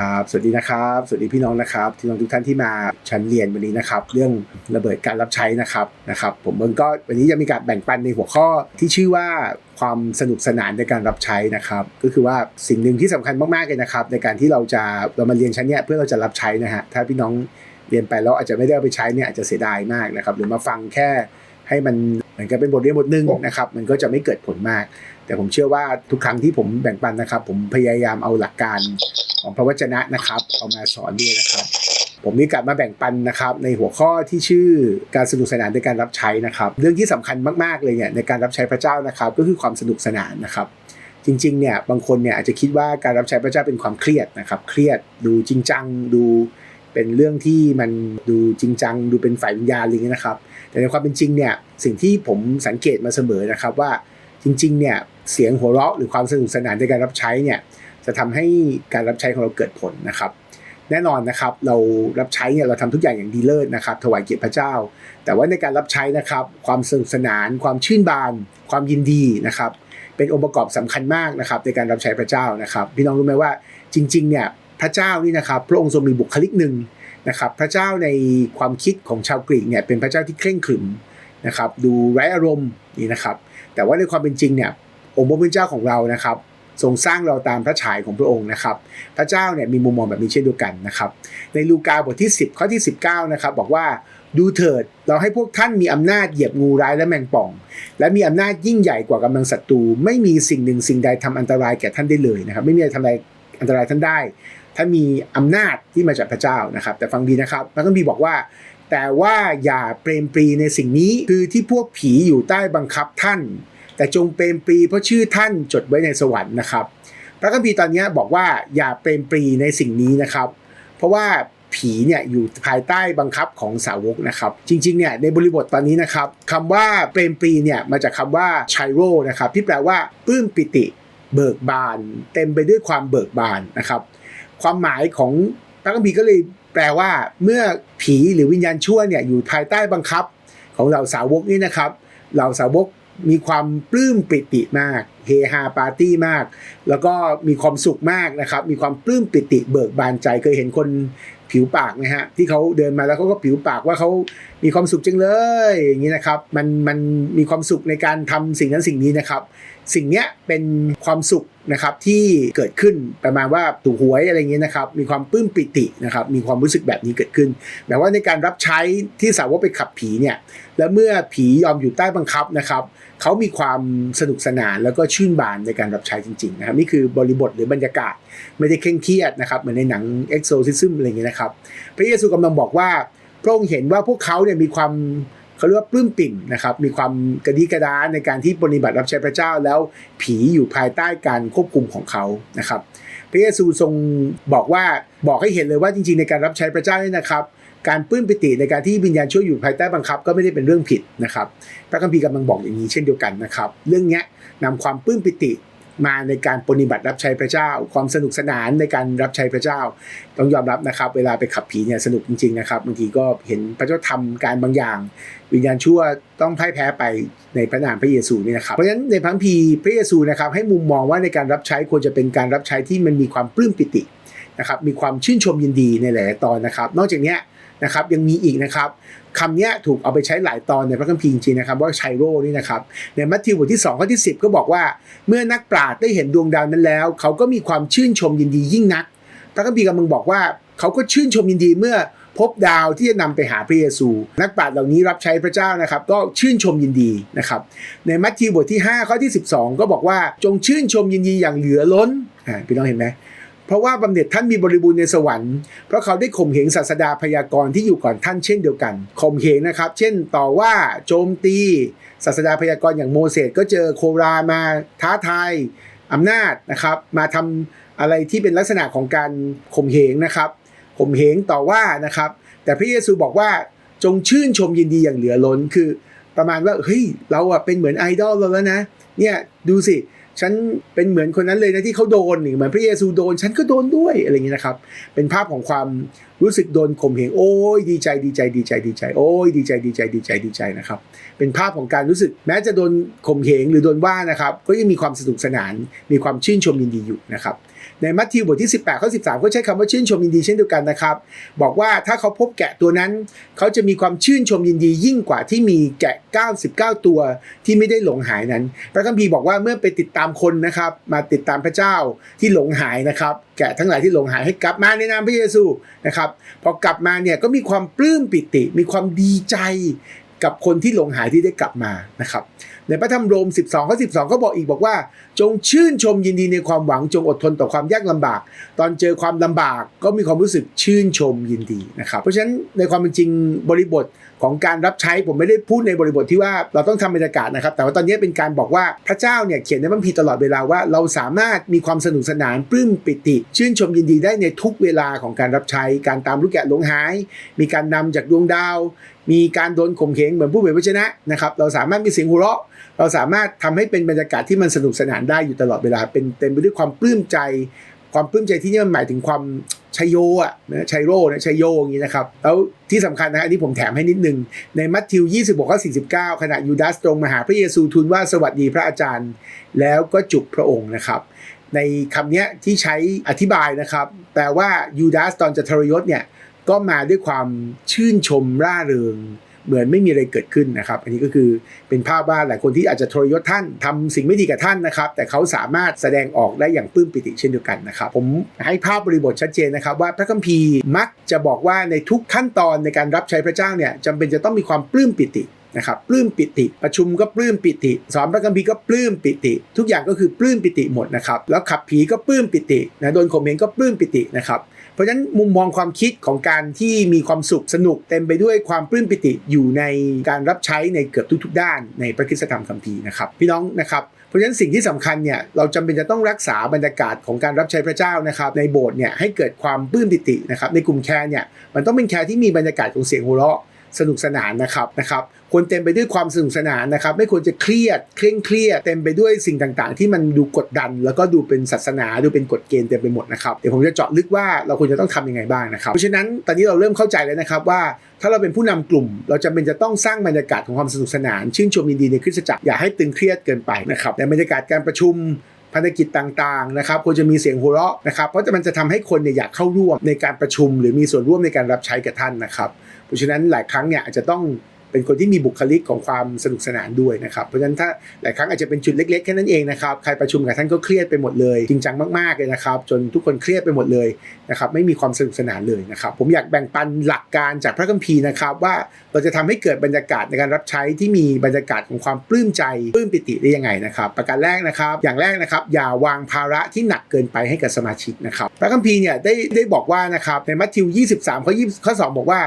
ครับ สวัสดีนะครับ สวัสดีพี่น้องนะครับพี่น้องทุกท่านที่มาชั้นเรียนวันนี้นะครับ เรื่องระเบิดการรับใช้นะครับนะครับ ผมเองก็วันนี้จะมีการแบ่งปันในหัวข้อที่ชื่อว่าความสนุกสนานในการรับใช้นะครับ ก็คือว่าสิ่งหนึ่งที่สำคัญมากๆเลยนะครับ ในการที่เราจะเรามาเรียนชั้นเนี้ยเพื่อเราจะรับใช้นะฮะถ้าพี่น้องเรียนไปแล้วอาจจะไม่ได้เอาไปใช้เนี่ยอาจจะเสียดายมากนะครับ หรือมาฟังแค่ให้มันเหมือนกับเป็นบทเรียนบทหนึ่งนะครับ มันก็จะไม่เกิดผลมาก แต่ผมเชื่อว่าทุกครั้งที่ผมแบ่งปันนะครับ ผมพยายามเอาหลักการของพระวจนะนะครับ เอามาสอนด้วยนะครับ ผมมีการมาแบ่งปันนะครับ ในหัวข้อที่ชื่อการสนุกสนานในการรับใช้นะครับ เรื่องที่สำคัญมากๆเลยเนี่ยในการรับใช้พระเจ้านะครับ ก็คือความสนุกสนานนะครับ จริงๆเนี่ยบางคนเนี่ยอาจจะคิดว่าการรับใช้พระเจ้าเป็นความเครียดนะครับ เครียดดูจริงจังดูเป็นเรื่องที่มันดูจริงจัง ดูเป็นฝ่ายวิญญาณอะไรเงี้ยนะครับ แต่ในความเป็นจริงเนี่ยสิ่งที่ผมสังเกตมาเสมอนะครับว่าจริงๆเนี่ย เสียงหัวเราะหรือความสนุกสนานในการรับใช้เนี่ยจะทำให้การรับใช้ของเราเกิดผลนะครับ แน่นอนนะครับเรารับใช้เนี่ยเราทำทุกอย่างอย่างดีเลิศนะครับ ถวายเกียรติพระเจ้า แต่ว่าในการรับใช้นะครับ ความสนุกสนาน ความชื่นบาน ความยินดีนะครับ เป็นองค์ประกอบสำคัญมากนะครับ ในการรับใช้พระเจ้านะครับ พี่น้องรู้ไหมว่าจริงๆเนี่ยพระเจ้านี่นะครับ พระองค์ทรงมีบุคลิกหนึ่งนะครับ พระเจ้าในความคิดของชาวกรีกเนี่ยเป็นพระเจ้าที่เคร่งขรึมนะครับ ดูไร้อารมณ์นี่นะครับ แต่ว่าในความเป็นจริงเนี่ย องค์พระผู้เป็นเจ้าของเรานะครับทรงสร้างเราตามพระฉายของพระองค์นะครับ พระเจ้าเนี่ยมีมุมมองแบบนี้เช่นเดียวกันนะครับ ในลูกาบทที่ 10 ข้อที่ 19 นะครับ บอกว่าดูเถิดเราให้พวกท่านมีอำนาจเหยียบงูร้ายและแมงป่อง และมีอำนาจยิ่งใหญ่กว่ากำลังศัตรูไม่มีสิ่งหนึ่งสิ่งใดทำอันตรายแก่ท่านได้เลยนะครับ ไม่มีอะไรทำอะไรอันตรายท่านได้ถ้านมีอำนาจที่มาจากพระเจ้านะครับ แต่ฟังดีนะครับพระคัมภีร์บอกว่า แต่ว่าอย่าเปรมปรีในสิ่งนี้คือที่พวกผีอยู่ใต้บังคับท่าน แต่จงเปรมปรีเพราะชื่อท่านจดไว้ในสวรรค์นะครับ พระคัมภีร์ตอนนี้บอกว่าอย่าเปรมปรีในสิ่งนี้นะครับ เพราะว่าผีเนี่ยอยู่ภายใต้บังคับของสาวกนะครับ จริงๆเนี่ยในบริบทตอนนี้นะครับคำว่าเปรมปรีเนี่ยมาจากคำว่าชัยโรนะครับที่แปลว่าปลื้มปิติ เบิกบาน เต็มไปด้วยความเบิกบานนะครับความหมายของพระคัมภีร์ก็เลยแปลว่าเมื่อผีหรือวิญญาณชั่วเนี่ยอยู่ภายใต้บังคับของเหล่าสาวกนี่นะครับ เหล่าสาวก มีความปลื้มปิติมากเฮฮาปาร์ตี้มาก แล้วก็มีความสุขมากนะครับ มีความปลื้มปิติเบิกบานใจเคยเห็นคนผิวปากนะฮะที่เขาเดินมาแล้วเขาก็ผิวปากว่าเขามีความสุขจังเลยอย่างนี้นะครับ มันมันมีความสุขในการทำสิ่งนั้นสิ่งนี้นะครับ สิ่งเนี้ยเป็นความสุขนะครับที่เกิดขึ้นประมาณว่าถูกหวยอะไรเงี้ยนะครับมีความปลื้มปิตินะครับมีความรู้สึกแบบนี้เกิดขึ้นแต่ว่าในการรับใช้ที่สาวกไปขับผีเนี่ยแล้วเมื่อผียอมอยู่ใต้บังคับนะครับเขามีความสนุกสนานแล้วก็ชื่นบานในการรับใช้จริงๆนะครับนี่คือบริบทหรือบรรยากาศไม่ได้เคร่งเครียดนะครับเหมือนในหนัง Exorcism อะไรอย่างเงี้ยนะครับพระเยซูกำลังบอกว่าพระองค์เห็นว่าพวกเขาเนี่ยมีความ เขาเรียกว่าปลื้มปิ่มนะครับมีความกระดีกระดาในการที่ปฏิบัติรับใช้พระเจ้าแล้วผีอยู่ภายใต้การควบคุมของเขานะครับพระเยซูทรงบอกว่าบอกให้เห็นเลยว่าจริงๆในการรับใช้พระเจ้าเนี่ยนะครับ การปลื้มปิติในการที่วิญญาณช่วยอยู่ภายใต้บังคับ ก็ไม่ได้เป็นเรื่องผิดนะครับ พระคัมภีร์กำลังบอกอย่างนี้เช่นเดียวกันนะครับ เรื่องนี้นำความปลื้มปิติ มาในการปฏิบัติรับใช้พระเจ้า ความสนุกสนานในการรับใช้พระเจ้า ต้องยอมรับนะครับ เวลาไปขับผีเนี่ยสนุกจริงๆนะครับบางทีก็เห็นพระเจ้าทำการบางอย่าง วิญญาณชั่วต้องพ่ายแพ้ไปในพระนามพระเยซูนี่นะครับเพราะฉะนั้นในพระคัมภีพระเยซูนะครับให้มุมมองว่าในการรับใช้ควรจะเป็นการรับใช้ที่มันมีความปลื้มปิตินะครับมีความชื่นชมยินดีในหลายตอนนะครับ นอกจากนี้นะครับยังมีอีกนะครับ คำนี้ถูกเอาไปใช้หลายตอนในพระคัมภีร์จริงนะครับว่าชัยโรนี่นะครับในมัทธิวบทที่2ข้อที่ 10 ก็บอกว่า เมื่อนักปราชญ์ได้เห็นดวงดาวนั้นแล้ว เขาก็มีความชื่นชมยินดียิ่งนัก พระคัมภีร์กำลังบอกว่าเขาก็ชื่นชมยินดีเมื่อพบดาวที่จะนำไปหาพระเยซู นักปราชญ์เหล่านี้รับใช้พระเจ้านะครับ ก็ชื่นชมยินดีนะครับ ในมัทธิวบทที่5ข้อที่ 12 ก็บอกว่าจงชื่นชมยินดีอย่างเหลือล้นอ่าพี่น้องเห็นไหม เพราะว่าบำเหน็จท่านมีบริบูรณ์ในสวรรค์เพราะเขาได้ข่มเหงศาสดาพยากรณ์ที่อยู่ก่อนท่านเช่นเดียวกันข่มเหงนะครับ เช่นต่อว่าโจมตีศาสดาพยากรณ์อย่างโมเสสก็เจอโครามาท้าทายอำนาจนะครับ มาทำอะไรที่เป็นลักษณะของการข่มเหงนะครับข่มเหงต่อว่านะครับ แต่พระเยซูบอกว่าจงชื่นชมยินดีอย่างเหลือล้นคือประมาณว่าเฮ้ยเราอะเป็นเหมือนไอดอลเราแล้วนะเนี่ยดูสิ ฉันเป็นเหมือนคนนั้นเลยนะที่เขาโดนนี่เหมือนพระเยซูโดน ฉันก็โดนด้วยอะไรอย่างนี้นะครับ เป็นภาพของความรู้สึกโดนข่มเหงโอ้ยดีใจดีใจดีใจดีใจ โอ้ยดีใจดีใจดีใจดีใจนะครับ เป็นภาพของการรู้สึกแม้จะโดนข่มเหงหรือโดนว่านะครับ ก็ยังมีความสนุกสนานมีความชื่นชมยินดีอยู่นะครับ ในมัทธิวบทที่ 18ข้อ13 ก็ใช้คำว่าชื่นชมยินดีเช่นเดียวกันนะครับ บอกว่าถ้าเขาพบแกะตัวนั้น เขาจะมีความชื่นชมยินดียิ่งกว่าที่มีแกะ 99 ตัวที่ไม่ได้หลงหายนั้น พระคัมภีร์บอกว่าเมื่อไปติดตามคนนะครับ มาติดตามพระเจ้าที่หลงหายนะครับ แกะทั้งหลายที่หลงหายให้กลับมาในนามพระเยซูนะครับพอกลับมาเนี่ยก็มีความปลื้มปิติ มีความดีใจกับคนที่หลงหายที่ได้กลับมานะครับในพระธรรมโรม 12ข้อ12 ก็บอกอีกบอกว่า จงชื่นชมยินดีในความหวังจงอดทนต่อความยากลำบาก ตอนเจอความลำบากก็มีความรู้สึกชื่นชมยินดีนะครับเพราะฉะนั้นในความเป็นจริงบริบทของการรับใช้ผมไม่ได้พูดในบริบทที่ว่าเราต้องทำบรรยากาศนะครับ แต่ว่าตอนนี้เป็นการบอกว่าพระเจ้าเนี่ยเขียนในพระคัมภีร์ตลอดเวลาว่า เราสามารถมีความสนุกสนานปลื้มปิติ ชื่นชมยินดีได้ในทุกเวลาของการรับใช้ การตามลูกแกะหลงหาย มีการนำจากดวงดาว มีการโดนข่มเหงเหมือนผู้เผยพระชนะนะครับเราสามารถมีเสียงหัวเราะ เราสามารถทำให้เป็นบรรยากาศที่มันสนุกสนานได้อยู่ตลอดเวลา เป็นเต็มไปด้วยความปลื้มใจ ความปลื้มใจที่นี่มันหมายถึงความชัยโยอะนะชัยโรนะชัยโยอย่างนี้นะครับ แล้วที่สำคัญนะอันนี้ผมแถมให้นิดนึง ในมัทธิว 26ข้อ49 ขณะยูดาสตรงมาหาพระเยซูทูลว่าสวัสดีพระอาจารย์ แล้วก็จุบพระองค์นะครับ ในคำนี้ที่ใช้อธิบายนะครับ แปลว่ายูดาสตอนจะทรยศเนี่ยก็มาด้วยความชื่นชมร่าเริง เหมือนไม่มีอะไรเกิดขึ้นนะครับ อันนี้ก็คือเป็นภาพว่าหลายคนที่อาจจะทรยศท่านทำสิ่งไม่ดีกับท่านนะครับ แต่เขาสามารถแสดงออกได้อย่างปลื้มปิติเช่นเดียวกันนะครับ ผมให้ภาพบริบทชัดเจนนะครับ ว่าพระคัมภีร์มักจะบอกว่าในทุกขั้นตอนในการรับใช้พระเจ้าเนี่ยจำเป็นจะต้องมีความปลื้มปิตินะครับปลื้มปิติ ประชุมก็ปลื้มปิติ สอนพระคัมภีร์ก็ปลื้มปิติ ทุกอย่างก็คือปลื้มปิติหมดนะครับ แล้วขับผีก็ปลื้มปิตินะโดนข่มเหงก็ปลื้มปิตินะครับ เพราะฉะนั้นมุมมองความคิดของการที่มีความสุขสนุกเต็มไปด้วยความปลื้มปิติอยู่ในการรับใช้ในเกือบทุก ๆ ด้านในพระคิสธรรมคัมภีร์นะครับพี่น้องนะครับเพราะฉะนั้นสิ่งที่สำคัญเนี่ยเราจำเป็นจะต้องรักษาบรรยากาศของการรับใช้พระเจ้านะครับในโบสถ์เนี่ยให้เกิดความปลื้มปิตินะครับในกลุ่มแคร์เนี่ยมันต้องเป็นแคร์ที่มีบรรยากาศของเสียงหัวเราะ สนุกสนานนะครับนะครับควรเต็มไปด้วยความสนุกสนานนะครับ ไม่ควรจะเครียด เคร่งเครียด เต็มไปด้วยสิ่งต่างๆ ที่มันดูกดดัน แล้วก็ดูเป็นศาสนาดูเป็นกฎเกณฑ์เต็มไปหมดนะครับเดี๋ยวผมจะเจาะลึกว่าเราควรจะต้องทำยังไงบ้างนะครับเพราะฉะนั้นตอนนี้เราเริ่มเข้าใจแล้วนะครับว่าถ้าเราเป็นผู้นำกลุ่ม เราจำเป็นจะต้องสร้างบรรยากาศของความสนุกสนาน ชื่นชมยินดีในคริสตจักรอย่าให้ตึงเครียดเกินไปนะครับในบรรยากาศการประชุมภารกิจต่างๆนะครับควรจะมีเสียงหัวเราะนะครับเพราะมันจะทำให้คนเนี่ยอยากเข้าร่วมในการประชุม หรือมีส่วนร่วมในการรับใช้กับท่านนะครับ เพราะฉะนั้นหลายครั้งเนี่ยอาจจะต้องเป็นคนที่มีบุคลิกของความสนุกสนานด้วยนะครับ เพราะฉะนั้นถ้าหลายครั้งอาจจะเป็นจุดเล็กๆแค่นั้นเองนะครับ ใครประชุมกับท่านก็เครียดไปหมดเลย จริงจังมากๆเลยนะครับ จนทุกคนเครียดไปหมดเลยนะครับ ไม่มีความสนุกสนานเลยนะครับ ผมอยากแบ่งปันหลักการจากพระคัมภีร์นะครับ ว่าเราจะทำให้เกิดบรรยากาศในการรับใช้ที่มีบรรยากาศของความปลื้มใจปลื้มปิติได้ยังไงนะครับ ประการแรกนะครับ อย่างแรกนะครับ อย่าวางภาระที่หนักเกินไปให้กับสมาชิกนะครับ พระคัมภีร์เนี่ยได้ได้บอกว่านะครับในมัทธิว 23ข้อ20ข้อ2บอกว่า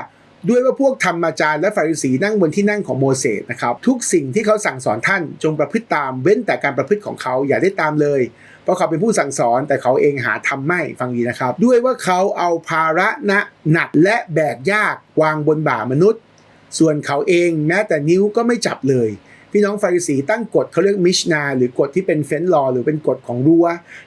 ด้วยว่าพวกธรรมอาจารย์และฟาริสีนั่งบนที่นั่งของโมเสสนะครับทุกสิ่งที่เขาสั่งสอนท่านจงประพฤติตามเว้นแต่การประพฤติของเขาอย่าได้ตามเลย เพราะเขาเป็นผู้สั่งสอนแต่เขาเองหาทำไม่ฟังดีนะครับ ด้วยว่าเขาเอาภาระหนะหนักและแบกยากวางบนบ่ามนุษย์ ส่วนเขาเองแม้แต่นิ้วก็ไม่จับเลยพี่น้องฟาริสีตั้งกฎเขาเรียกมิชนา หรือกฎที่เป็นเฟนลอหรือเป็นกฎของรั้ว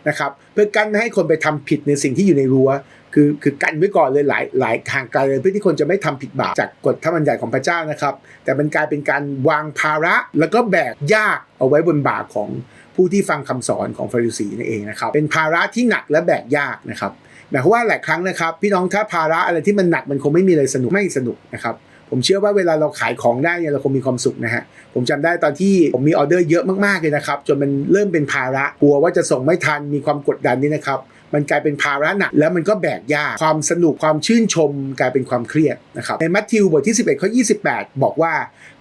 นะครับเพื่อกั้นไม่ให้คนไปทำผิดในสิ่งที่อยู่ในรั้ว คือคือกันไว้ก่อนเลยหลายหลายห่างไกลเลยเพื่อที่คนจะไม่ทำผิดบาปจากกฎธรรมบัญญัติของพระเจ้านะครับ แต่มันกลายเป็นการวางภาระแล้วก็แบกยากเอาไว้บนบ่าของผู้ที่ฟังคำสอนของฟาริสีนั่นเองนะครับ เป็นภาระที่หนักและแบกยากนะครับหมายความว่าหลายครั้งนะครับ พี่น้องถ้าภาระอะไรที่มันหนักมันคงไม่มีอะไรสนุกไม่สนุกนะครับผมเชื่อว่าเวลาเราขายของได้เนี่ยเราคงมีความสุขนะฮะ ผมจำได้ตอนที่ผมมีออเดอร์เยอะมากๆเลยนะครับ จนมันเริ่มเป็นภาระกลัวว่าจะส่งไม่ทันมีความกดดันนี่นะครับ มันกลายเป็นภาระหนักแล้วมันก็แบกยากความสนุกความชื่นชม กลายเป็นความเครียดนะครับในมัทธิวบทที่ 11ข้อ28 บอกว่า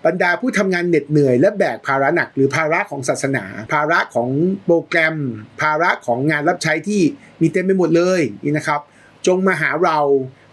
บรรดาผู้ทำงานเหน็ดเหนื่อย และแบกภาระหนัก หรือภาระของศาสนา ภาระของโปรแกรม ภาระของงานรับใช้ที่มีเต็มไปหมดเลยนี่นะครับ จงมาหาเรา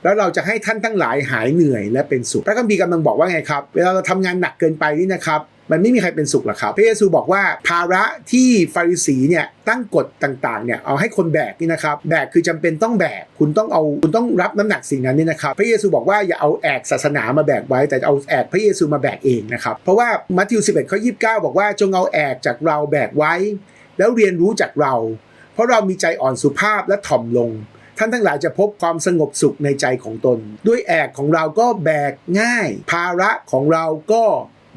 แล้วเราจะให้ท่านทั้งหลายหายเหนื่อยและเป็นสุข พระคัมภีร์กำลังบอกว่าไงครับ เวลาเราทำงานหนักเกินไปนี่นะครับ มันไม่มีใครเป็นสุขหรอกครับพระเยซูบอกว่าภาระที่ฟาริสีเนี่ยตั้งกฎต่างๆเนี่ยเอาให้คนแบกนี่นะครับแบกคือจำเป็นต้องแบกคุณต้องเอาคุณต้องรับน้ำหนักสิ่งนั้นนี่นะครับพระเยซูบอกว่าอย่าเอาแอกศาสนามาแบกไว้ แต่เอาแอกพระเยซูมาแบกเองนะครับเพราะว่ามัทธิว 11ข้อ29 บอกว่าจงเอาแอกจากเราแบกไว้ แล้วเรียนรู้จากเรา เพราะเรามีใจอ่อนสุภาพและถ่อมลงท่านทั้งหลายจะพบความสงบสุขในใจของตน ด้วยแอกของเราก็แบกง่าย ภาระของเราก็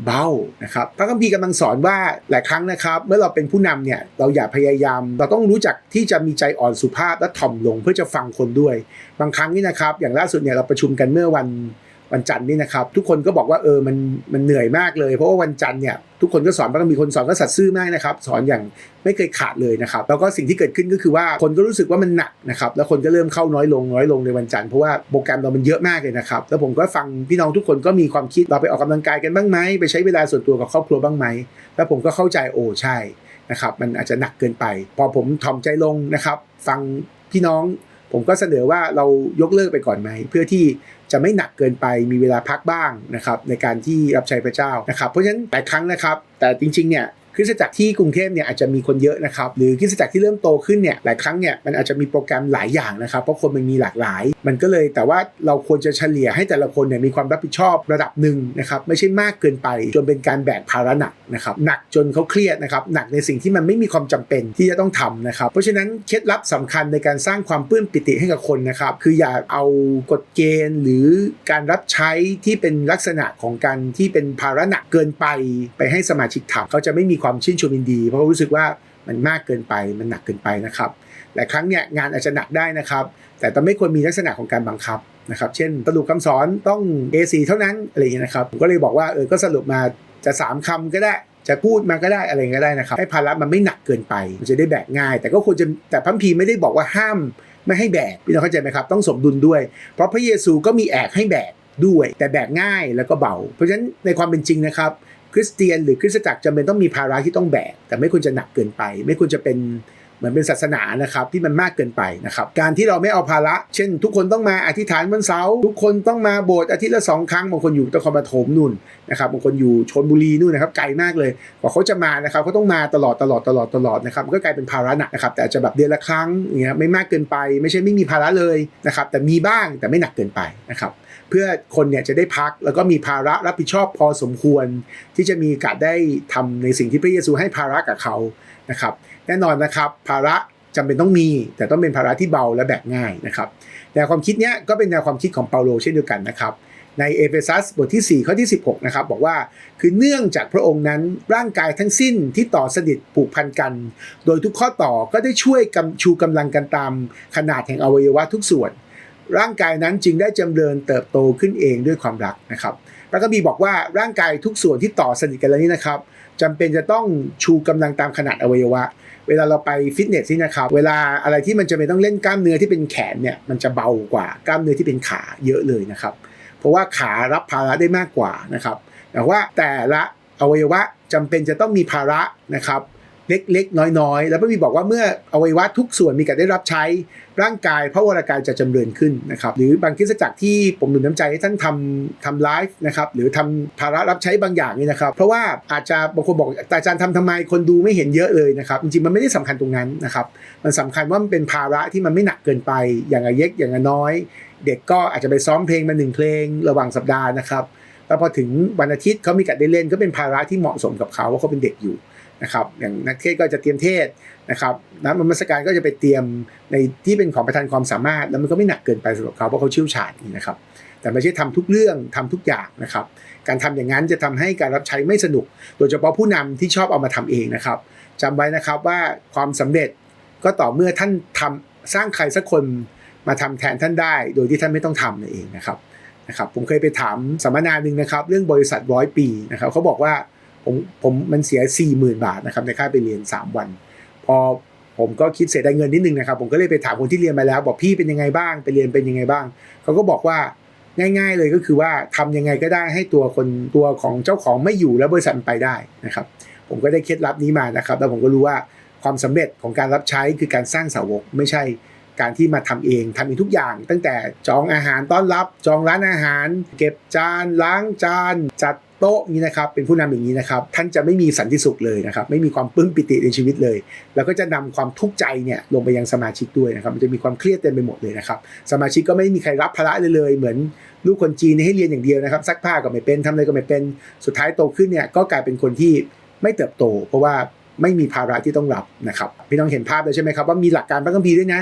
เบานะครับพระคัมภีร์กำลังสอนว่าหลายครั้งนะครับ เมื่อเราเป็นผู้นำเนี่ยเราอย่าพยายาม เราต้องรู้จักที่จะมีใจอ่อนสุภาพและถ่อมลงเพื่อจะฟังคนด้วย บางครั้งนี่นะครับ อย่างล่าสุดเนี่ยเราประชุมกันเมื่อวัน วันจันทร์นี่นะครับ ทุกคนก็บอกว่าเออมันมันเหนื่อยมากเลย เพราะว่าวันจันทร์เนี่ยทุกคนก็สอนพระคัมภีร์คนสอนก็สัตย์ซื่อมากนะครับ สอนอย่างไม่เคยขาดเลยนะครับ แล้วก็สิ่งที่เกิดขึ้นก็คือว่าคนก็รู้สึกว่ามันหนักนะครับ แล้วคนก็เริ่มเข้าน้อยลงน้อยลงในวันจันทร์เพราะว่าโปรแกรมเรามันเยอะมากเลยนะครับ แล้วผมก็ฟังพี่น้องทุกคนก็มีความคิดเราไปออกกำลังกายกันบ้างไหมไปใช้เวลาส่วนตัวกับครอบครัวบ้างไหมแล้วผมก็เข้าใจโอ้ใช่นะครับ มันอาจจะหนักเกินไป พอผมถ่อมใจลงนะครับ ฟังพี่น้อง ผมก็เสนอว่าเรายกเลิกไปก่อนไหม เพื่อที่จะไม่หนักเกินไปมีเวลาพักบ้างนะครับในการที่รับใช้พระเจ้านะครับ เพราะฉะนั้นหลายครั้งนะครับ แต่จริงๆเนี่ย คริสตจักรที่กรุงเทพเนี่ยอาจจะมีคนเยอะนะครับหรือคริสตจักรที่เริ่มโตขึ้นเนี่ยหลายครั้งเนี่ยมันอาจจะมีโปรแกรมหลายอย่างนะครับเพราะคนมันมีหลากหลาย มันก็เลยแต่ว่าเราควรจะเฉลี่ยให้แต่ละคนเนี่ยมีความรับผิดชอบระดับหนึ่งนะครับไม่ใช่มากเกินไป จนเป็นการแบกภาระหนักนะครับหนักจนเขาเครียดนะครับหนักในสิ่งที่มันไม่มีความจำเป็นที่จะต้องทำนะครับเพราะฉะนั้นเคล็ดลับสำคัญในการสร้างความปลื้มปิติให้กับคนนะครับคืออย่าเอากฎเกณฑ์หรือการรับใช้ที่เป็นลักษณะของการที่เป็นภาระหนักเกินไปไปให้สมาชิกทำเขาจะไม่มีความชื่นชมยินดี เพราะรู้สึกว่ามันมากเกินไปมันหนักเกินไปนะครับหลายครั้งเนี่ยงานอาจจะหนักได้นะครับ แต่ต้องไม่ควรมีลักษณะของการบังคับนะครับ เช่นสรุปคำสอนต้อง A4 เท่านั้นอะไรอย่างเงี้ยนะครับผมก็เลยบอกว่าเออก็สรุปมาจะ 3คำก็ได้จะพูดมาก็ได้อะไรก็ได้นะครับ ให้ภาระมันไม่หนักเกินไป มันจะได้แบกง่าย แต่ก็ควรจะแต่พัมพีไม่ได้บอกว่าห้ามไม่ให้แบกพี่น้องเข้าใจไหมครับต้องสมดุลด้วย เพราะพระเยซูก็มีแอกให้แบกด้วย แต่แบกง่ายแล้วก็เบา เพราะฉะนั้นในความเป็นจริงนะครับ คริสเตียนหรือคริสตจักรจำเป็นต้องมีภาระที่ต้องแบก แต่ไม่ควรจะหนักเกินไป ไม่ควรจะเป็นเหมือนเป็นศาสนานะครับที่มันมากเกินไปนะครับการที่เราไม่เอาภาระ เช่น ทุกคนต้องมาอธิษฐานวันเสาร์ทุกคนต้องมาโบสถ์อาทิตย์ละสองครั้งบางคนอยู่นครปฐมนู่นนะครับบางคนอยู่ชนบุรีนู่นนะครับไกลมากเลยกว่าเขาจะมานะครับเขาต้องมาตลอดตลอดตลอดตลอดนะครับมันก็กลายเป็นภาระหนักนะครับแต่อาจจะแบบเดือนละครั้งอย่างเงี้ยไม่มากเกินไป ไม่ใช่ไม่มีภาระเลยนะครับแต่มีบ้างแต่ไม่หนักเกินไปนะครับ เพื่อคนเนี่ยจะได้พักแล้วก็มีภาระรับผิดชอบพอสมควร ที่จะมีโอกาสได้ทำในสิ่งที่พระเยซูให้ภาระกับเขานะครับ แน่นอนนะครับ ภาระจำเป็นต้องมี แต่ต้องเป็นภาระที่เบาและแบกง่ายนะครับแนวความคิดเนี้ยก็เป็นแนวความคิดของเปาโลเช่นเดียวกันนะครับในเอเฟซัสบทที่ 4 ข้อที่ 16 นะครับ บอกว่า คือเนื่องจากพระองค์นั้นร่างกายทั้งสิ้นที่ต่อสนิทผูกพันกัน โดยทุกข้อต่อก็ได้ช่วยกำชูกำลังกันตามขนาดแห่งอวัยวะทุกส่วน ร่างกายนั้นจึงได้จำเริญเติบโตขึ้นเองด้วยความรักนะครับพระคัมภีร์บอกว่าร่างกายทุกส่วนที่ต่อสนิทกันแล้วนี้นะครับจำเป็นจะต้องชูกำลังตามขนาดอวัยวะ เวลาเราไปฟิตเนสนี่นะครับเวลาอะไรที่มันจะเป็นต้องเล่นกล้ามเนื้อที่เป็นแขนเนี่ยมันจะเบากว่ากล้ามเนื้อที่เป็นขาเยอะเลยนะครับ เพราะว่าขารับภาระได้มากกว่านะครับแต่ว่าแต่ละอวัยวะจำเป็นจะต้องมีภาระนะครับ เล็กๆ น้อยๆ แล้วพระบีบอกว่าเมื่ออวัยวะทุกส่วนมีการได้รับใช้ร่างกายพระวรากายจะจำเริญขึ้นนะครับหรือบางคริสตจักรที่ผมหนุนน้ำใจให้ท่านทำทำไลฟ์นะครับหรือทำภาระรับใช้บางอย่างนี่นะครับ เพราะว่าอาจจะบางคนบอกแต่อาจารย์ทำทำไมคนดูไม่เห็นเยอะเลยนะครับจริงๆมันไม่ได้สำคัญตรงนั้นนะครับมันสำคัญว่ามันเป็นภาระที่มันไม่หนักเกินไปอย่างอะเย็กอย่างน้อย เด็กก็อาจจะไปซ้อมเพลงมาหนึ่งเพลงระหว่างสัปดาห์นะครับแล้วพอถึงวันอาทิตย์เขามีการได้เล่นก็เป็นภาระที่เหมาะสมกับเขาว่าเขาเป็นเด็กอยู่ นะครับอย่างนักเทศก็จะเตรียมเทศนะครับนักมรสการก็จะไปเตรียมในที่เป็นของประทานความสามารถ แล้วมันก็ไม่หนักเกินไปสำหรับเขาเพราะเขาเชี่ยวชาญนะครับแต่ไม่ใช่ทำทุกเรื่องทำทุกอย่างนะครับ การทำอย่างนั้นจะทำให้การรับใช้ไม่สนุก โดยเฉพาะผู้นำที่ชอบเอามาทำเองนะครับจำไว้นะครับว่าความสำเร็จก็ต่อเมื่อท่านทำสร้างใครสักคนมาทำแทนท่านได้ โดยที่ท่านไม่ต้องทำนั่นเองนะครับนะครับ ผมเคยไปถามสัมมนาหนึ่งนะครับ เรื่องบริษัทร้อยปีนะครับเขาบอกว่า ผมผมมันเสีย 4 0,000 บาทนะครับในค่าไปเรียน 3 วัน พอผมก็คิดเสียดายเงินนิดนึงนะครับผมก็เลยไปถามคนที่เรียนมาแล้ว บอกพี่เป็นยังไงบ้างไปเรียนเป็นยังไงบ้างเขาก็บอกว่าง่าย ๆ เลยก็คือว่าทำยังไงก็ได้ให้ตัวคนตัวของเจ้าของไม่อยู่แล้วบริษัทไปได้นะครับ ผมก็ได้เคล็ดลับนี้มานะครับ แล้วผมก็รู้ว่าความสำเร็จของการรับใช้คือการสร้างสาวกไม่ใช่การที่มาทำเองทำเองทุกอย่าง ตั้งแต่จองอาหารต้อนรับ จองร้านอาหาร เก็บจานล้างจาน จัด โต๊ะนี้นะครับเป็นผู้นำอย่างนี้นะครับ ท่านจะไม่มีสันติสุขเลยนะครับ ไม่มีความปลื้มปิติในชีวิตเลย แล้วก็จะนำความทุกข์ใจเนี่ยลงไปยังสมาชิกด้วยนะครับ มันจะมีความเครียดเต็มไปหมดเลยนะครับ สมาชิกก็ไม่มีใครรับภาระเลยเลย เหมือนลูกคนจีนให้เรียนอย่างเดียวนะครับซักผ้าก็ไม่เป็นทำอะไรก็ไม่เป็นสุดท้ายโตขึ้นเนี่ยก็กลายเป็นคนที่ไม่เติบโต เพราะว่าไม่มีภาระที่ต้องรับนะครับพี่น้องเห็นภาพเลยใช่ไหมครับว่ามีหลักการพระคัมภีร์ด้วยนะ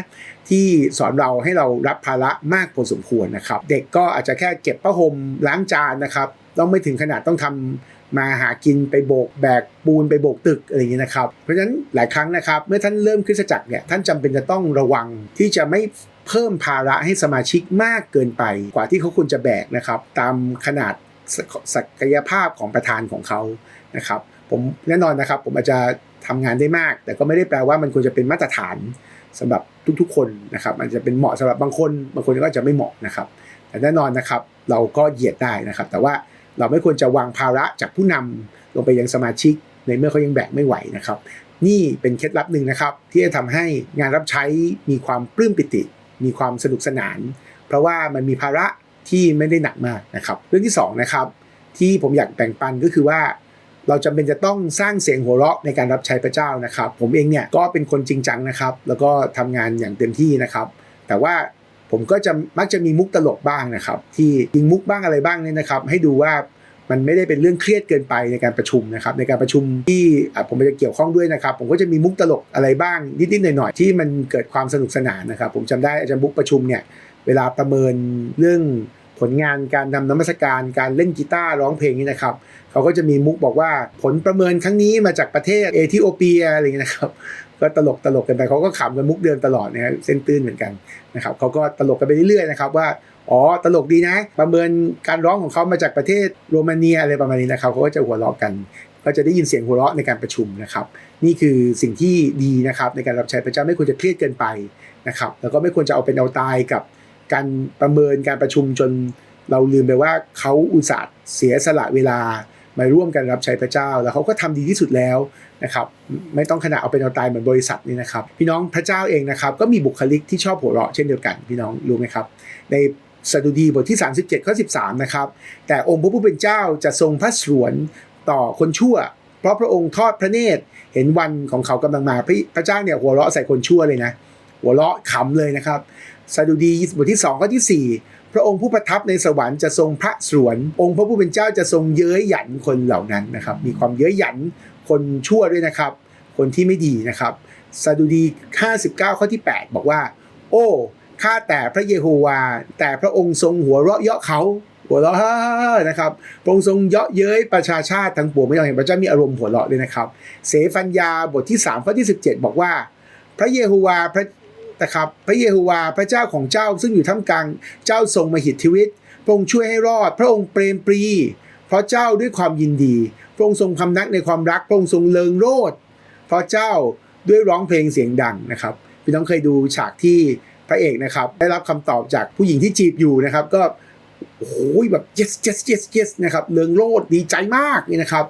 ที่สอนเราให้เรารับภาระมากพอสมควรนะครับ เด็กก็อาจจะแค่เก็บผ้าห่มล้างจานนะครับ ต้องไม่ถึงขนาดต้องทำมาหากินไปโบกแบกปูนไปโบกตึกอะไรอย่างนี้นะครับ เพราะฉะนั้นหลายครั้งนะครับ เมื่อท่านเริ่มคริสตจักรเนี่ยท่านจำเป็นจะต้องระวังที่จะไม่เพิ่มภาระให้สมาชิกมากเกินไปกว่าที่เขาควรจะแบกนะครับ ตามขนาดศักยภาพของประธานของเขานะครับ ผมแน่นอนนะครับ ผมอาจจะทำงานได้มาก แต่ก็ไม่ได้แปลว่ามันควรจะเป็นมาตรฐานสำหรับทุกๆ คนนะครับมันจะเป็นเหมาะสำหรับบางคน บางคนก็จะไม่เหมาะนะครับ แต่แน่นอนนะครับ เราก็เหยียดได้นะครับ แต่ว่า เราไม่ควรจะวางภาระจากผู้นำลงไปยังสมาชิก ในเมื่อเขายังแบกไม่ไหวนะครับ นี่เป็นเคล็ดลับหนึ่งนะครับ ที่จะทำให้งานรับใช้มีความปลื้มปิติ มีความสนุกสนาน เพราะว่ามันมีภาระที่ไม่ได้หนักมากนะครับ เรื่องที่สองนะครับที่ผมอยากแบ่งปันก็คือว่า เราจำเป็นจะต้องสร้างเสียงหัวเราะในการรับใช้พระเจ้านะครับ ผมเองเนี่ยก็เป็นคนจริงจังนะครับ แล้วก็ทำงานอย่างเต็มที่นะครับ แต่ว่า ผมก็จะมักจะมีมุกตลกบ้างนะครับ ที่ยิงมุกบ้างอะไรบ้างเนี่ยนะครับ ให้ดูว่ามันไม่ได้เป็นเรื่องเครียดเกินไปในการประชุมนะครับในการประชุมที่ผมจะเกี่ยวข้องด้วยนะครับ ผมก็จะมีมุกตลกอะไรบ้างนิดๆหน่อยๆที่มันเกิดความสนุกสนานนะครับ ผมจำได้อาจารย์บุ๊กประชุมเนี่ยเวลาประเมินเรื่องผลงานการทำน้ำมัสการการเล่นกีตาร์ร้องเพลงนี่นะครับเขาก็จะมีมุกบอกว่าผลประเมินครั้งนี้มาจากประเทศเอธิโอเปียอะไรอย่างนี้นะครับ ก็ตลกตลกกันไปเขาก็ขำกันมุกเดิมตลอดนะฮะเส้นตื้นเหมือนกันนะครับเขาก็ตลกกันไปเรื่อยๆนะครับว่าอ๋อตลกดีนะ ประเมินการร้องของเขามาจากประเทศโรมาเนียอะไรประมาณนี้นะครับเขาก็จะหัวเราะกัน ก็จะได้ยินเสียงหัวเราะในการประชุมนะครับ นี่คือสิ่งที่ดีนะครับ ในการรับใช้พระเจ้าไม่ควรจะเครียดเกินไปนะครับ แล้วก็ไม่ควรจะเอาเป็นเอาตายกับการประเมินการประชุมจนเราลืมไปว่าเขาอุตส่าห์เสียสละเวลา มาร่วมกันรับใช้พระเจ้า แล้วเขาก็ทำดีที่สุดแล้วนะครับไม่ต้องขนาดเอาเป็นเอาตายเหมือนบริษัทนี่นะครับ พี่น้องพระเจ้าเองนะครับก็มีบุคลิกที่ชอบหัวเราะเช่นเดียวกันพี่น้องรู้ไหมครับ ในสดุดีบทที่ 37ข้อ13นะครับแต่องค์พระผู้เป็นเจ้าจะทรงพระสวนต่อคนชั่ว เพราะพระองค์ทอดพระเนตรเห็นวันของเขากำลังมาพระเจ้าเนี่ยหัวเราะใส่คนชั่วเลยนะหัวเราะขำเลยนะครับสดุดีบทที่2ข้อที่4 พระองค์ผู้ประทับในสวรรค์จะทรงพระสวน องค์พระผู้เป็นเจ้าจะทรงเย้ยหยันคนเหล่านั้นนะครับ มีความเย้ยหยันคนชั่วด้วยนะครับ คนที่ไม่ดีนะครับสดุดี 59 ข้อที่ 8 บอกว่า โอ้ข้าแต่พระเยโฮวา แต่พระองค์ทรงหัวเราะเยาะเขาหัวเราะนะครับพระองค์ทรงเยาะเย้ยประชาชาติทั้งปวงไม่ยอมเห็นพระเจ้ามีอารมณ์หัวเราะด้วยนะครับ เสฟัญญาบทที่3ข้อที่ 17 บอกว่า พระเยโฮวาพระ นะครับ พระเยโฮวาพระเจ้าของเจ้าซึ่งอยู่ท่ามกลางเจ้าทรงมหิทธิวิตพระองค์ช่วยให้รอด พระองค์เปรมปรี เพราะเจ้าด้วยความยินดี พระองค์ทรงคำนักในความรัก พระองค์ทรงเลิงโรดเพราะเจ้าด้วยร้องเพลงเสียงดังนะครับพี่น้องเคยดูฉากที่พระเอกนะครับ ได้รับคำตอบจากผู้หญิงที่จีบอยู่นะครับ ก็โอ้โหแบบ yes yes yes yes นะครับเลิงโรดดีใจมากนี่นะครับ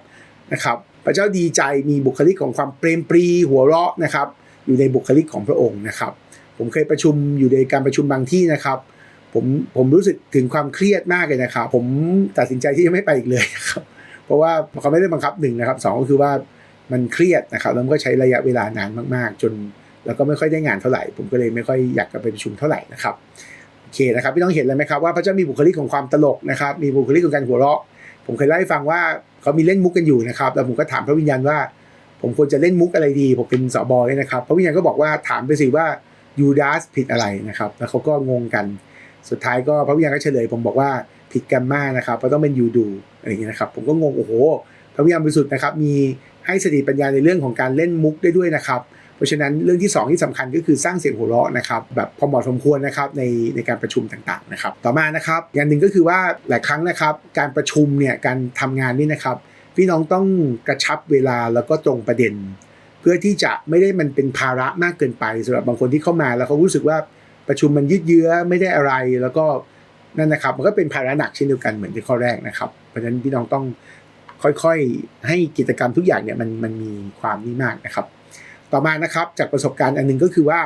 นะครับ พระเจ้าดีใจมีบุคลิกของความเปรมปรีหัวเราะนะครับ อยู่ในบุคลิกของพระองค์นะครับ ผมเคยประชุมอยู่ในการประชุมบางที่นะครับ ผมผมรู้สึกถึงความเครียดมากเลยนะครับ ผมตัดสินใจที่จะไม่ไปอีกเลยครับเพราะว่าเขาไม่ได้บังคับหนึ่งนะครับสองก็คือว่ามันเครียดนะครับแล้วก็ใช้ระยะเวลานานมาก ๆ จนแล้วก็ไม่ค่อยได้งานเท่าไหร่ ผมก็เลยไม่ค่อยอยากจะไปประชุมเท่าไหร่นะครับโอเคนะครับพี่น้องเห็นเลยไหมครับว่าพระเจ้ามีบุคลิกของความตลกนะครับมีบุคลิกของการหัวเราะ ผมเคยเล่าให้ฟังว่าเขามีเล่นมุกกันอยู่นะครับแล้วผมก็ถามพระวิญญาณว่า ผมควรจะเล่นมุกอะไรดี ผมเป็นสอบอเลยนะครับ พระวิญญาณก็บอกว่าถามไปสิว่า ยูดาสผิดอะไรนะครับ แล้วเขาก็งงกัน สุดท้ายก็พระวิญญาณก็เฉลยผมบอกว่าผิดแกมมานะครับเพราะต้องเป็นยูดูอะไรอย่างนี้นะครับ ผมก็งงโอ้โห พระวิญญาณบริสุทธิ์นะครับ มีให้สติปัญญาในเรื่องของการเล่นมุกได้ด้วยนะครับ เพราะฉะนั้นเรื่องที่ 2 ที่สำคัญก็คือสร้างเสียงหัวเราะนะครับ แบบพอเหมาะสมควรนะครับในในการประชุมต่างๆนะครับ ต่อมานะครับ อย่างหนึ่งก็คือว่าหลายครั้งนะครับ การประชุมเนี่ยการทำงานนี่นะครับ พี่น้องต้องกระชับเวลาแล้วก็ตรงประเด็น เพื่อที่จะไม่ได้มันเป็นภาระมากเกินไปสำหรับบางคนที่เข้ามาแล้วเขารู้สึกว่าประชุมมันยืดเยื้อไม่ได้อะไรแล้วก็นั่นนะครับมันก็เป็นภาระหนักเช่นเดียวกันเหมือนที่ข้อแรกนะครับ เพราะฉะนั้นพี่น้องต้องค่อยๆ ให้กิจกรรมทุกอย่างเนี่ยมันมันมีความนี่มากนะครับ ต่อมานะครับจากประสบการณ์อันหนึงก็คือว่า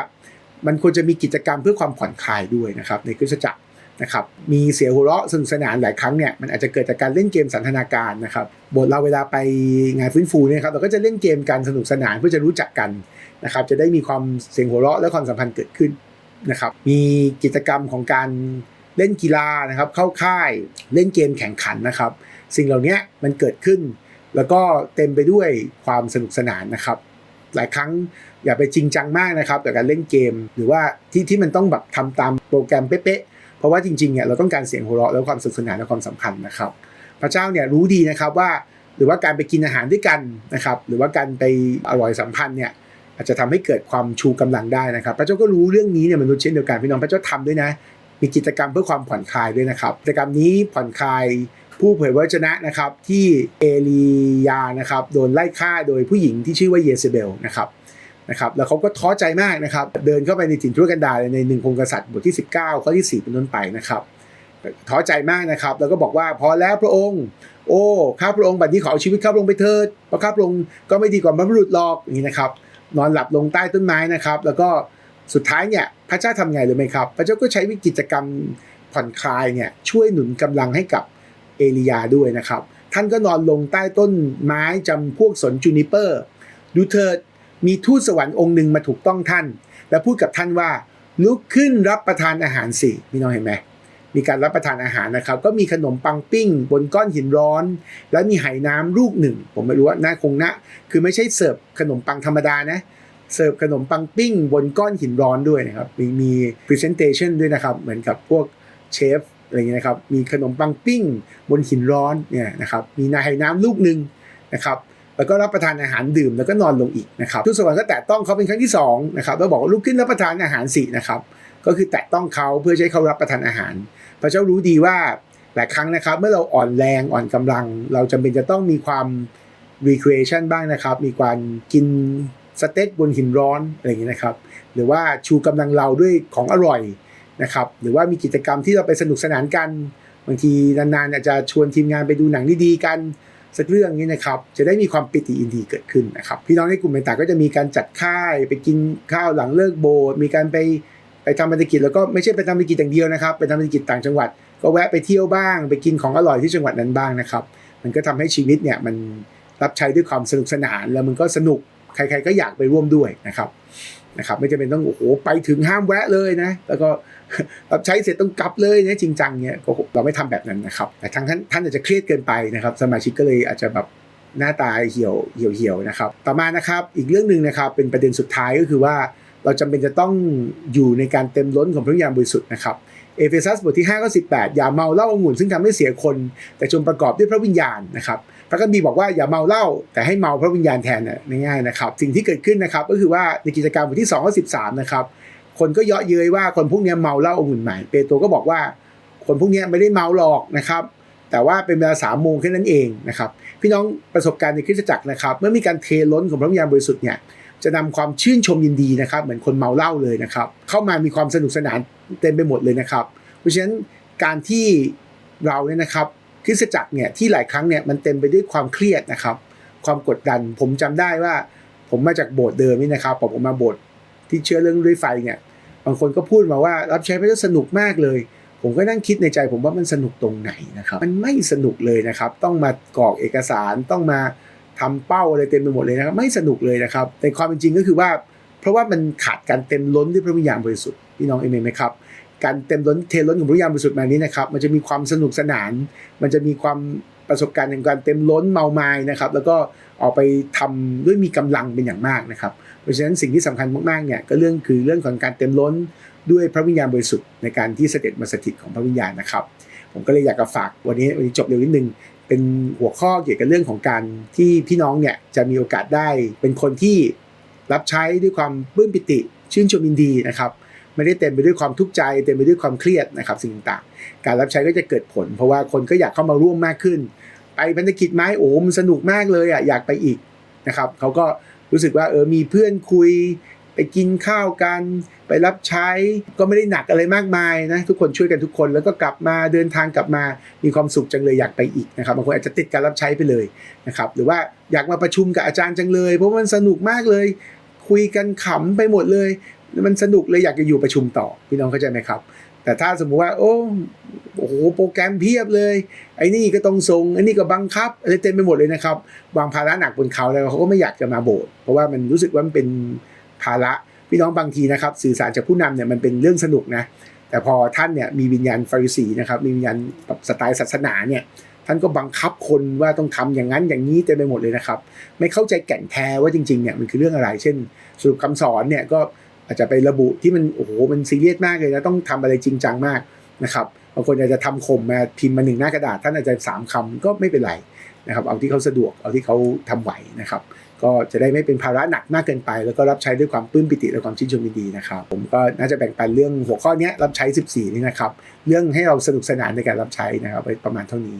มันควรจะมีกิจกรรมเพื่อความผ่อนคลายด้วยนะครับในคริสตจักร นะครับมีเสียงหัวเราะสนุกสนานหลายครั้งเนี่ยมันอาจจะเกิดจากการเล่นเกมสันทนาการนะครับบทเราเวลาไปงานฟื้นฟูเนี่ยครับเราก็จะเล่นเกมกันสนุกสนานเพื่อจะรู้จักกันนะครับจะได้มีความเสียงหัวเราะและความสัมพันธ์เกิดขึ้นนะครับมีกิจกรรมของการเล่นกีฬานะครับเข้าค่ายเล่นเกมแข่งขันนะครับ สิ่งเหล่านี้มันเกิดขึ้น แล้วก็เต็มไปด้วยความสนุกสนานนะครับหลายครั้งอย่าไปจริงจังมากนะครับกับการเล่นเกม หรือว่าที่ที่มันต้องแบบทำตามโปรแกรมเป๊ะๆ เพราะว่าจริงๆเนี่ยเราต้องการเสียงหัวเราะและความสนุกสนานและความสัมพันธ์นะครับ พระเจ้าเนี่ยรู้ดีนะครับว่าหรือว่าการไปกินอาหารด้วยกันนะครับหรือว่าการไปอร่อยสัมพันธ์เนี่ยอาจจะทำให้เกิดความชูกำลังได้นะครับ พระเจ้าก็รู้เรื่องนี้เนี่ยมนุษย์เช่นเดียวกันพี่น้องพระเจ้าทำด้วยนะ มีกิจกรรมเพื่อความผ่อนคลายด้วยนะครับกิจกรรมนี้ผ่อนคลายผู้เผยพระวจนะนะครับที่เอลียานะครับโดนไล่ฆ่าโดยผู้หญิงที่ชื่อว่าเยเซเบลนะครับ นะครับแล้วเขาก็ท้อใจมากนะครับเดินเข้าไปในถิ่นทุรกันดารในหนึ่งพงกษัตริย์บทที่ 19 ข้อที่ 4 เป็นต้นไปนะครับท้อใจมากนะครับ แล้วก็บอกว่าพอแล้วพระองค์ โอ้ข้าพระองค์บัดนี้ขอเอาชีวิตข้าพระองค์ไปเถิดเพราะข้าพระองค์ก็ไม่ดีกว่าบรรพบุรุษหรอกอย่างนี้นะครับ นอนหลับลงใต้ต้นไม้นะครับ แล้วก็สุดท้ายเนี่ยพระเจ้าทำไงเลยไหมครับ พระเจ้าก็ใช้วิกิจกรรมผ่อนคลายเนี่ยช่วยหนุนกำลังให้กับเอลียาด้วยนะครับ ท่านก็นอนลงใต้ต้นไม้จำพวกสนจูนิเปอร์ ดูเถิด มีทูตสวรรค์องค์หนึ่งมาถูกต้องท่าน และพูดกับท่านว่าลุกขึ้นรับประทานอาหารสิพี่น้องเห็นไหมมีการรับประทานอาหารนะครับ ก็มีขนมปังปิ้ง บนก้อนหินร้อน แล้วมีไหน้ำลูกหนึ่ง ผมไม่รู้ว่าน่าคงนะคือไม่ใช่เสิร์ฟขนมปังธรรมดานะเสิร์ฟขนมปังปิ้ง บนก้อนหินร้อนด้วยนะครับ มีมี presentation ด้วยนะครับ เหมือนกับพวกเชฟอะไรอย่างเงี้ยนะครับ มีขนมปังปิ้ง บนหินร้อนเนี่ยนะครับ มีนาไหน้ำลูกหนึ่งนะครับ แล้วก็รับประทานอาหารดื่มแล้วก็นอนลงอีกนะครับทุกสวรรค์ก็แตะต้องเขาเป็นครั้งที่สองนะครับแล้วบอกว่าลุกขึ้นรับประทานอาหารสินะครับก็คือแตะต้องเขาเพื่อใช้เขารับประทานอาหาร พระเจ้ารู้ดีว่าหลายครั้งนะครับ เมื่อเราอ่อนแรงอ่อนกำลัง เราจำเป็นจะต้องมีความ recreation บ้างนะครับ มีการกินสเต็กบนหินร้อนอะไรอย่างนี้นะครับ หรือว่าชูกำลังเราด้วยของอร่อยนะครับ หรือว่ามีกิจกรรมที่เราไปสนุกสนานกัน บางทีนานๆอาจจะชวนทีมงานไปดูหนังดีๆกัน สักเรื่องนี้นะครับจะได้มีความปิติอินดีเกิดขึ้นนะครับพี่น้องในกลุ่มต่างๆก็จะมีการจัดค่ายไปกินข้าวหลังเลิกโบสถ์มีการไปไปทำธุรกิจแล้วก็ไม่ใช่ไปทำธุรกิจอย่างเดียวนะครับไปทำธุรกิจต่างจังหวัด ก็แวะไปเที่ยวบ้าง ไปกินของอร่อยที่จังหวัดนั้นบ้างนะครับ มันก็ทำให้ชีวิตเนี่ยมันรับใช้ด้วยความสนุกสนานแล้วมันก็สนุก ใคร ๆ ก็อยากไปร่วมด้วยนะครับนะครับไม่จำเป็นต้องโอ้โหไปถึงห้ามแวะเลยนะ แล้วก็รับใช้เสร็จต้องกลับเลยเนี่ยจริงจังเนี่ยเราไม่ทำแบบนั้นนะครับ แต่ทางท่านท่านอาจจะเครียดเกินไปนะครับ สมาชิกก็เลยอาจจะแบบหน้าตาเหี่ยวเหี่ยวเหี่ยวนะครับ ต่อมานะครับอีกเรื่องหนึ่งนะครับเป็นประเด็นสุดท้ายก็คือว่า เราจำเป็นจะต้องอยู่ในการเต็มล้นของพระวิญญาณบริสุทธิ์นะครับเอเฟซัสบทที่5ก็18อย่าเมาเหล้าองุ่นซึ่งทำให้เสียคน แต่จงประกอบด้วยพระวิญญาณนะครับ พระคัมภีร์บอกว่าอย่าเมาเหล้าแต่ให้เมาพระวิญญาณแทนน่ะง่ายๆนะครับ สิ่งที่เกิดขึ้นนะครับ ก็คือว่าในกิจการบทที่2ข้อ13นะครับ คนก็เยาะเย้ยว่าคนพวกนี้เมาเหล้าองุ่นใหม่เปโตรก็บอกว่า คนพวกนี้ไม่ได้เมาหรอกนะครับ แต่ว่าเป็นเวลาสามโมงแค่นั้นเองนะครับ พี่น้องประสบการณ์ในคริสตจักรนะครับ เมื่อมีการเทล้นของพระวิญญาณบริสุทธิ์เนี่ยจะนำความชื่นชมยินดีนะครับ เหมือนคนเมาเหล้าเลยนะครับ เข้ามามีความสนุกสนานเต็มไปหมดเลยนะครับ เพราะฉะนั้นการที่เราเนี่ยนะครับ คริสตจักรเนี่ยที่หลายครั้งเนี่ยมันเต็มไปด้วยความเครียดนะครับ ความกดดันผมจำได้ว่า ผมมาจากโบสถ์เดิมนี่นะครับผมมาโบสถ์ที่เชื่อเรื่องด้วยไฟเนี่ยบางคนก็พูดมาว่ารับใช้พระเจ้าสนุกมากเลย ผมก็นั่งคิดในใจผมว่ามันสนุกตรงไหนนะครับมันไม่สนุกเลยนะครับ ต้องมากรอกเอกสารต้องมาทำเป้าอะไรเต็มไปหมดเลยนะครับไม่สนุกเลยนะครับแต่ความเป็นจริงก็คือว่า เพราะว่ามันขาดการเต็มล้นด้วยพระวิญญาณบริสุทธิ์พี่น้องเอเมนไหมครับ การเต็มล้นเทล้นของพระวิญญาณบริสุทธิ์มานี้นะครับ มันจะมีความสนุกสนาน มันจะมีความประสบการณ์ในการเต็มล้นเมาไม้นะครับ แล้วก็ออกไปทำด้วยมีกำลังเป็นอย่างมากนะครับ เพราะฉะนั้นสิ่งที่สำคัญมากๆเนี่ยก็เรื่องคือเรื่องของการเต็มล้นด้วยพระวิญญาณบริสุทธิ์ในการที่เสด็จมาสถิตของพระวิญญาณนะครับ ผมก็เลยอยากจะฝากวันนี้วันนี้จบเร็วนิดนึงเป็นหัวข้อเกี่ยวกับเรื่องของการที่พี่น้องเนี่ยจะมีโอกาสได้เป็นคนที่รับใช้ด้วยความปลื้มปิติ ชื่นชมยินดีนะครับ ไม่ได้เต็มไปด้วยความทุกข์ใจเต็มไปด้วยความเครียดนะครับสิ่งต่างๆ การรับใช้ก็จะเกิดผล เพราะว่าคนก็อยากเข้ามาร่วมมากขึ้น ไปพันธกิจไหมโอ้มันสนุกมากเลยอะอยากไปอีกนะครับเขาก็รู้สึกว่าเออมีเพื่อนคุย ไปกินข้าวกัน ไปรับใช้ก็ไม่ได้หนักอะไรมากมายนะทุกคนช่วยกันทุกคนแล้วก็กลับมาเดินทางกลับมามีความสุขจังเลยอยากไปอีกนะครับบางคนอาจจะติดการรับใช้ไปเลยนะครับหรือว่าอยากมาประชุมกับอาจารย์จังเลย เพราะมันสนุกมากเลย คุยกันขำไปหมดเลย มันสนุกเลยอยากจะอยู่ประชุมต่อพี่น้องเข้าใจไหมครับ แต่ถ้าสมมุติว่า โอ้โอ้โหโปรแกรมเพียบเลย ไอ้นี่ก็ต้องส่งไอ้นี่ก็บังคับอะไรเต็มไปหมดเลยนะครับวางภาระหนักบนเขาแล้วเขาก็ไม่อยากจะมาโบสถ์เพราะว่ามันรู้สึกว่ามันเป็นภาระพี่น้องบางทีนะครับ สื่อสารจากผู้นำเนี่ยมันเป็นเรื่องสนุกนะแต่พอท่านเนี่ยมีวิญญาณฟาริสีนะครับมีวิญญาณแบบสไตล์ศาสนาเนี่ยท่านก็บังคับคนว่าต้องทำอย่างนั้นอย่างนี้เต็มไปหมดเลยนะครับ ไม่เข้าใจแก่นแท้ว่าจริงๆเนี่ยมันคือเรื่องอะไร เช่นสรุปคำสอนเนี่ยก็ อาจจะไประบุที่มันโอ้โหมันซีเรียสมากเลยนะต้องทำอะไรจริงจังมากนะครับบางคนอาจจะทำข่มมาพิมพ์มาหนึ่งหน้ากระดาษท่านอาจจะสามคำก็ไม่เป็นไรนะครับเอาที่เขาสะดวกเอาที่เขาทำไหวนะครับก็จะได้ไม่เป็นภาระหนักมากเกินไป แล้วก็รับใช้ด้วยความปลื้มปิติและความชื่นชมยินดีนะครับ ผมก็น่าจะแบ่งปันเรื่องหัวข้อนี้รับใช้ 14 นี่นะครับ เรื่องให้เราสนุกสนานในการรับใช้นะครับไว้ประมาณเท่านี้